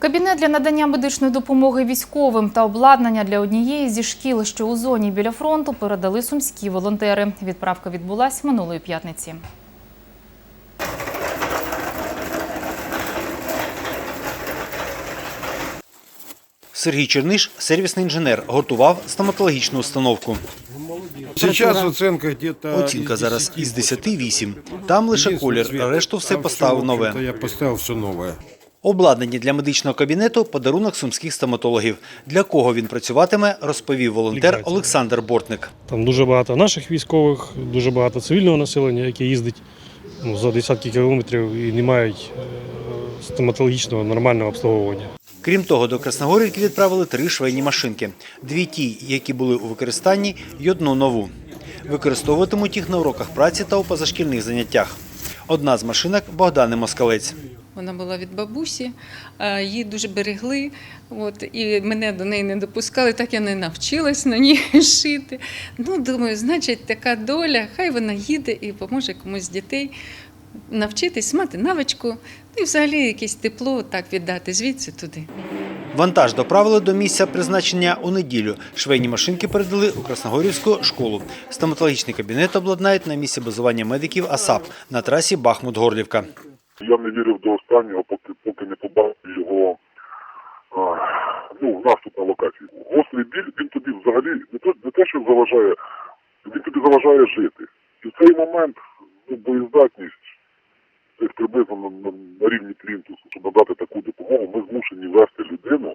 Кабінет для надання медичної допомоги військовим та обладнання для однієї зі шкіл, що у зоні біля фронту, передали сумські волонтери. Відправка відбулась минулої п'ятниці. Сергій Черниш, сервісний інженер, готував стоматологічну установку. Сейчас оценка где-то... Оцінка зараз із 10 – 8. Там лише колір, решту все поставив нове. Я поставил все новое. Обладнання для медичного кабінету – подарунок сумських стоматологів. Для кого він працюватиме, розповів волонтер Олександр Бортник. Там дуже багато наших військових, дуже багато цивільного населення, яке їздить ну, за десятки кілометрів і не мають е, стоматологічного нормального обслуговування. Крім того, до Красногорівки відправили три швейні машинки. Дві ті, які були у використанні, і одну нову. Використовуватимуть їх на уроках праці та у позашкільних заняттях. Одна з машинок – Богдани Москалець. Вона була від бабусі, її дуже берегли. От, і мене до неї не допускали, так я не навчилась на ній шити. Ну, думаю, значить, така доля, хай вона їде і поможе комусь з дітей навчитись, мати навичку, ну і взагалі якесь тепло так віддати звідси туди. Вантаж доправили до місця призначення у неділю. Швейні машинки передали у Красногорівську школу. Стоматологічний кабінет обладнають на місці базування медиків АСАП на трасі Бахмут-Горлівка. Я не вірив до останнього, поки, поки не побачив його а, ну, наступ на локації. Гострий біль, він тобі взагалі не те, не те, що заважає, він тобі заважає жити. І в цей момент ну, боєздатність приблизно на, на, на рівні плінтусу, щоб надати таку допомогу, ми змушені вести людину